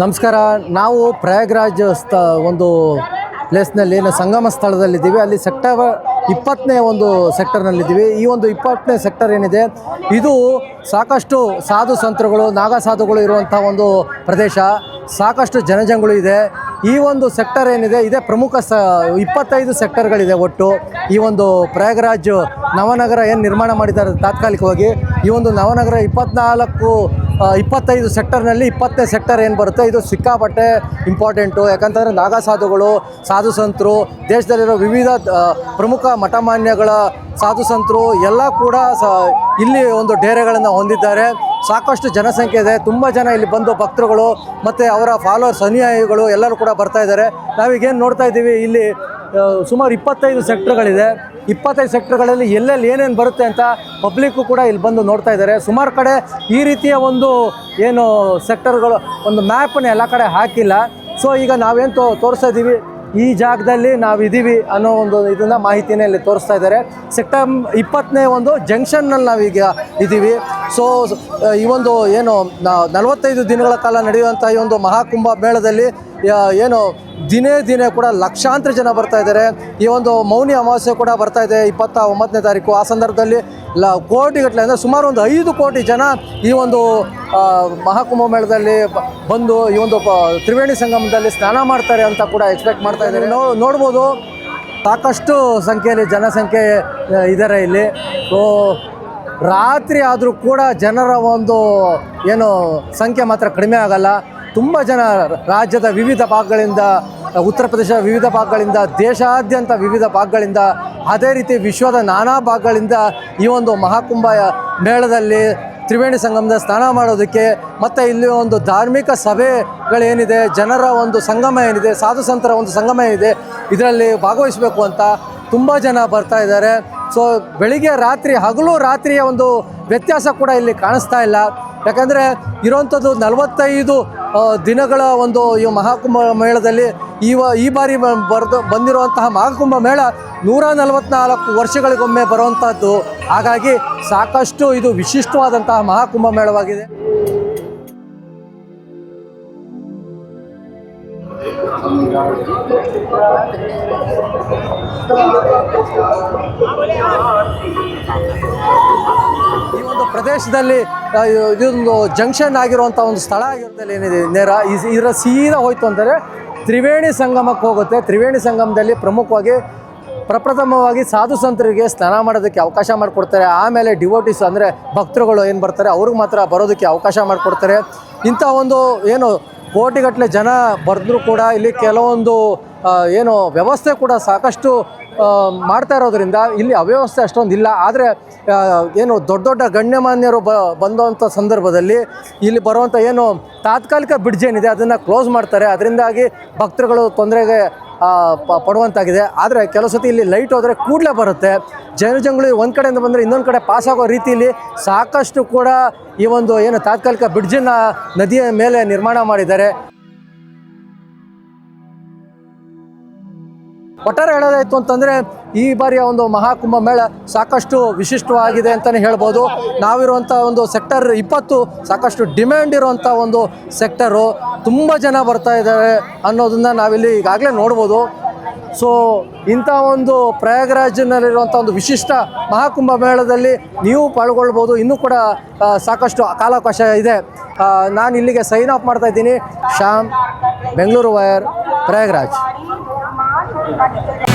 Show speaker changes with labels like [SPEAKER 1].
[SPEAKER 1] ನಮಸ್ಕಾರ. ನಾವು ಪ್ರಯಾಗ್ರಾಜ್ ಸ್ಥ ಒಂದು ಪ್ಲೇಸ್ನಲ್ಲಿ ಸಂಗಮ ಸ್ಥಳದಲ್ಲಿದ್ದೀವಿ. ಅಲ್ಲಿ ಸೆಕ್ಟರ್ ಇಪ್ಪತ್ತನೇ ಒಂದು ಸೆಕ್ಟರ್ನಲ್ಲಿದ್ದೀವಿ. ಈ ಒಂದು ಇಪ್ಪತ್ತನೇ ಸೆಕ್ಟರ್ ಏನಿದೆ, ಇದು ಸಾಕಷ್ಟು ಸಾಧು ಸಂತರುಗಳು, ನಾಗ ಸಾಧುಗಳು ಇರುವಂಥ ಒಂದು ಪ್ರದೇಶ. ಸಾಕಷ್ಟು ಜನಜಂಗುಳಿ ಇದೆ. ಈ ಒಂದು ಸೆಕ್ಟರ್ ಏನಿದೆ, ಇದೇ ಪ್ರಮುಖ ಸ ಇಪ್ಪತ್ತೈದು ಸೆಕ್ಟರ್ಗಳಿದೆ ಒಟ್ಟು. ಈ ಒಂದು ಪ್ರಯಾಗ್ರಾಜ್ ನವನಗರ ಏನು ನಿರ್ಮಾಣ ಮಾಡಿದ್ದಾರೆ ತಾತ್ಕಾಲಿಕವಾಗಿ, ಈ ಒಂದು ನವನಗರ ಇಪ್ಪತ್ನಾಲ್ಕು ಇಪ್ಪತ್ತೈದು ಸೆಕ್ಟರ್ನಲ್ಲಿ ಇಪ್ಪತ್ತನೇ ಸೆಕ್ಟರ್ ಏನು ಬರುತ್ತೆ? ಇದು ಸಿಕ್ಕಾಪಟ್ಟೆ ಇಂಪಾರ್ಟೆಂಟು ಯಾಕಂತಂದರೆ ನಾಗಾ ಸಾಧುಗಳು, ಸಾಧು ಸಂತರು, ದೇಶದಲ್ಲಿರೋ ವಿವಿಧ ಪ್ರಮುಖ ಮಠಮಾನ್ಯಗಳ ಸಾಧು ಸಂತರು ಎಲ್ಲ ಕೂಡ ಸ, ಇಲ್ಲಿ ಒಂದು ಡೇರೆಗಳನ್ನು ಹೊಂದಿದ್ದಾರೆ. ಸಾಕಷ್ಟು ಜನಸಂಖ್ಯೆ ಇದೆ. ತುಂಬ ಜನ ಇಲ್ಲಿ ಬಂದು ಭಕ್ತರುಗಳು ಮತ್ತು ಅವರ ಫಾಲೋವರ್ಸ್ ಅನುಯಾಯಿಗಳು ಎಲ್ಲರೂ ಕೂಡ ಬರ್ತಾ ಇದ್ದಾರೆ. ನಾವೀಗೇನು ನೋಡ್ತಾ ಇದ್ದೀವಿ, ಇಲ್ಲಿ ಸುಮಾರು ಇಪ್ಪತ್ತೈದು ಸೆಕ್ಟರ್ಗಳಿದೆ ಇಪ್ಪತ್ತೈದು ಸೆಕ್ಟರ್ಗಳಲ್ಲಿ ಎಲ್ಲೆಲ್ಲಿ ಏನೇನು ಬರುತ್ತೆ ಅಂತ ಪಬ್ಲಿಕ್ಕು ಕೂಡ ಇಲ್ಲಿ ಬಂದು ನೋಡ್ತಾ ಇದ್ದಾರೆ. ಸುಮಾರು ಕಡೆ ಈ ರೀತಿಯ ಒಂದು ಏನು ಸೆಕ್ಟರ್ಗಳು ಒಂದು ಮ್ಯಾಪನ್ನು ಎಲ್ಲ ಕಡೆ ಹಾಕಿಲ್ಲ. ಸೊ ಈಗ ನಾವೇನು ತೋ, ತೋರಿಸ್ತಾ ಈ ಜಾಗದಲ್ಲಿ ನಾವು ಇದ್ದೀವಿ ಅನ್ನೋ ಒಂದು ಇದನ್ನ ಮಾಹಿತಿನ ಇಲ್ಲಿ ತೋರಿಸ್ತಾ ಇದ್ದಾರೆ. ಸೆಪ್ಟೆಂಬ್ ಇಪ್ಪತ್ತನೇ ಒಂದು ಜಂಕ್ಷನ್ನಲ್ಲಿ ನಾವೀಗ ಇದ್ದೀವಿ ಸೊ ಈ ಒಂದು ಏನು ನಲವತ್ತೈದು ದಿನಗಳ ಕಾಲ ನಡೆಯುವಂಥ ಈ ಒಂದು ಮಹಾಕುಂಭ ಮೇಳದಲ್ಲಿ ಏನು, ದಿನೇ ದಿನೇ ಕೂಡ ಲಕ್ಷಾಂತರ ಜನ ಬರ್ತಾ ಇದ್ದಾರೆ. ಈ ಒಂದು ಮೌನಿ ಅಮಾವಾಸ್ಯೆ ಕೂಡ ಬರ್ತಾ ಇದೆ ಇಪ್ಪತ್ತ ಒಂಬತ್ತನೇ ತಾರೀಕು. ಆ ಸಂದರ್ಭದಲ್ಲಿ ಲ ಕೋಟಿಗಟ್ಟಲೆ ಅಂದರೆ ಸುಮಾರು ಒಂದು ಐದು ಕೋಟಿ ಜನ ಈ ಒಂದು ಮಹಾಕುಂಭ ಮೇಳದಲ್ಲಿ ಬಂದು ಈ ಒಂದು ತ್ರಿವೇಣಿ ಸಂಗಮದಲ್ಲಿ ಸ್ನಾನ ಮಾಡ್ತಾರೆ ಅಂತ ಕೂಡ ಎಕ್ಸ್ಪೆಕ್ಟ್ ಮಾಡ್ತಾ ಇದ್ದಾರೆ. ನೋ, ನೋಡ್ಬೋದು, ಸಾಕಷ್ಟು ಸಂಖ್ಯೆಯಲ್ಲಿ ಜನಸಂಖ್ಯೆ ಇದ್ದಾರೆ ಇಲ್ಲಿ. ಸೊ ರಾತ್ರಿ ಆದರೂ ಕೂಡ ಜನರ ಒಂದು ಏನು ಸಂಖ್ಯೆ ಮಾತ್ರ ಕಡಿಮೆ ಆಗಲ್ಲ. ತುಂಬ ಜನ ರಾಜ್ಯದ ವಿವಿಧ ಭಾಗಗಳಿಂದ ಉತ್ತರ ಪ್ರದೇಶ ವಿವಿಧ ಭಾಗಗಳಿಂದ, ದೇಶಾದ್ಯಂತ ವಿವಿಧ ಭಾಗಗಳಿಂದ, ಅದೇ ರೀತಿ ವಿಶ್ವದ ನಾನಾ ಭಾಗಗಳಿಂದ ಈ ಒಂದು ಮಹಾಕುಂಭ ಮೇಳದಲ್ಲಿ ತ್ರಿವೇಣಿ ಸಂಗಮದ ಸ್ನಾನ ಮಾಡೋದಕ್ಕೆ ಮತ್ತು ಇಲ್ಲಿ ಒಂದು ಧಾರ್ಮಿಕ ಸಭೆಗಳೇನಿದೆ, ಜನರ ಒಂದು ಸಂಗಮ ಏನಿದೆ, ಸಾಧು ಸಂತರ ಒಂದು ಸಂಗಮ ಏನಿದೆ, ಇದರಲ್ಲಿ ಭಾಗವಹಿಸಬೇಕು ಅಂತ ತುಂಬ ಜನ ಬರ್ತಾ ಇದ್ದಾರೆ. ಸೊ ಬೆಳಿಗ್ಗೆ ರಾತ್ರಿ, ಹಗಲು ರಾತ್ರಿಯ ಒಂದು ವ್ಯತ್ಯಾಸ ಕೂಡ ಇಲ್ಲಿ ಕಾಣಿಸ್ತಾ ಇಲ್ಲ. ಯಾಕಂದರೆ ಇರೋವಂಥದ್ದು ನಲವತ್ತೈದು ದಿನಗಳ ಒಂದು ಈ ಮಹಾಕುಂಭ ಮೇಳದಲ್ಲಿ ಈ ವ- ಈ ಬಾರಿ ಬರ್ದು ಬಂದಿರುವಂತಹ ಮಹಾಕುಂಭ ಮೇಳ ನೂರ ನಲವತ್ನಾಲ್ಕು ವರ್ಷಗಳಿಗೊಮ್ಮೆ ಬರುವಂಥದ್ದು ಹಾಗಾಗಿ ಸಾಕಷ್ಟು ಇದು ವಿಶಿಷ್ಟವಾದಂತಹ ಮಹಾಕುಂಭ ಮೇಳವಾಗಿದೆ. ಪ್ರದೇಶದಲ್ಲಿ ಇದೊಂದು ಜಂಕ್ಷನ್ ಆಗಿರುವಂಥ ಒಂದು ಸ್ಥಳ ಆಗಿರೋದ್ರಲ್ಲಿ ಏನಿದೆ? ನೇರ ಇದರ ಸೀದಾ ಹೋಯ್ತು ಅಂದರೆ ತ್ರಿವೇಣಿ ಸಂಗಮಕ್ಕೆ ಹೋಗುತ್ತೆ. ತ್ರಿವೇಣಿ ಸಂಗಮದಲ್ಲಿ ಪ್ರಮುಖವಾಗಿ, ಪ್ರಪ್ರಥಮವಾಗಿ ಸಾಧು ಸಂತರಿಗೆ ಸ್ನಾನ ಮಾಡೋದಕ್ಕೆ ಅವಕಾಶ ಮಾಡಿಕೊಡ್ತಾರೆ. ಆಮೇಲೆ ಡಿವೋಟಿಸ್ ಅಂದರೆ ಭಕ್ತರುಗಳು ಏನು ಬರ್ತಾರೆ? ಅವ್ರಿಗೆ ಮಾತ್ರ ಬರೋದಕ್ಕೆ ಅವಕಾಶ ಮಾಡಿಕೊಡ್ತಾರೆ. ಇಂಥ ಒಂದು ಏನು ಕೋಟಿಗಟ್ಟಲೆ ಜನ ಬರೆದ್ರೂ ಕೂಡ ಇಲ್ಲಿ ಕೆಲವೊಂದು ಏನು ವ್ಯವಸ್ಥೆ ಕೂಡ ಸಾಕಷ್ಟು ಮಾಡ್ತಾ ಇರೋದ್ರಿಂದ ಇಲ್ಲಿ ಅವ್ಯವಸ್ಥೆ ಅಷ್ಟೊಂದು ಇಲ್ಲ. ಆದರೆ ಏನು ದೊಡ್ಡ ದೊಡ್ಡ ಗಣ್ಯಮಾನ್ಯರು ಬ ಬಂದಂಥ ಸಂದರ್ಭದಲ್ಲಿ ಇಲ್ಲಿ ಬರುವಂಥ ಏನು ತಾತ್ಕಾಲಿಕ ಬ್ರಿಡ್ಜ್ ಏನಿದೆ, ಅದನ್ನು ಕ್ಲೋಸ್ ಮಾಡ್ತಾರೆ. ಅದರಿಂದಾಗಿ ಭಕ್ತರುಗಳು ತೊಂದರೆಗೆ ಪಡುವಂತಾಗಿದೆ. ಆದರೆ ಕೆಲವು ಸತಿ ಇಲ್ಲಿ ಲೈಟ್ ಹೋದರೆ ಕೂಡಲೇ ಬರುತ್ತೆ. ಜನಜಂಗುಳಿ ಒಂದು ಕಡೆಯಿಂದ ಬಂದರೆ ಇನ್ನೊಂದು ಕಡೆ ಪಾಸ್ ಆಗೋ ರೀತಿಯಲ್ಲಿ ಸಾಕಷ್ಟು ಕೂಡ ಈ ಒಂದು ಏನು ತಾತ್ಕಾಲಿಕ ಬ್ರಿಡ್ಜನ್ನು ನದಿಯ ಮೇಲೆ ನಿರ್ಮಾಣ ಮಾಡಿದ್ದಾರೆ. ಒಟ್ಟಾರೆ ಹೇಳೋದಾಯ್ತು ಅಂತಂದರೆ ಈ ಬಾರಿಯ ಒಂದು ಮಹಾಕುಂಭ ಮೇಳ ಸಾಕಷ್ಟು ವಿಶಿಷ್ಟವಾಗಿದೆ ಅಂತಲೇ ಹೇಳ್ಬೋದು. ನಾವಿರುವಂಥ ಒಂದು ಸೆಕ್ಟರ್ ಇಪ್ಪತ್ತು ಸಾಕಷ್ಟು ಡಿಮ್ಯಾಂಡ್ ಇರುವಂಥ ಒಂದು ಸೆಕ್ಟರು ತುಂಬ ಜನ ಬರ್ತಾ ಇದ್ದಾರೆ ಅನ್ನೋದನ್ನ ನಾವಿಲ್ಲಿ ಈಗಾಗಲೇ ನೋಡ್ಬೋದು. ಸೊ ಇಂಥ ಒಂದು ಪ್ರಯಾಗರಾಜ್ನಲ್ಲಿರುವಂಥ ಒಂದು ವಿಶಿಷ್ಟ ಮಹಾಕುಂಭ ಮೇಳದಲ್ಲಿ ನೀವು ಪಾಲ್ಗೊಳ್ಬೋದು. ಇನ್ನೂ ಕೂಡ ಸಾಕಷ್ಟು ಕಾಲಾವಕಾಶ ಇದೆ. ನಾನು ಇಲ್ಲಿಗೆ ಸೈನ್ ಆಫ್ ಮಾಡ್ತಾ ಇದ್ದೀನಿ. ಶ್ಯಾಮ್, ಬೆಂಗಳೂರು ವಯರ್ ಪ್ರಯಾಗರಾಜ್. Aqui tem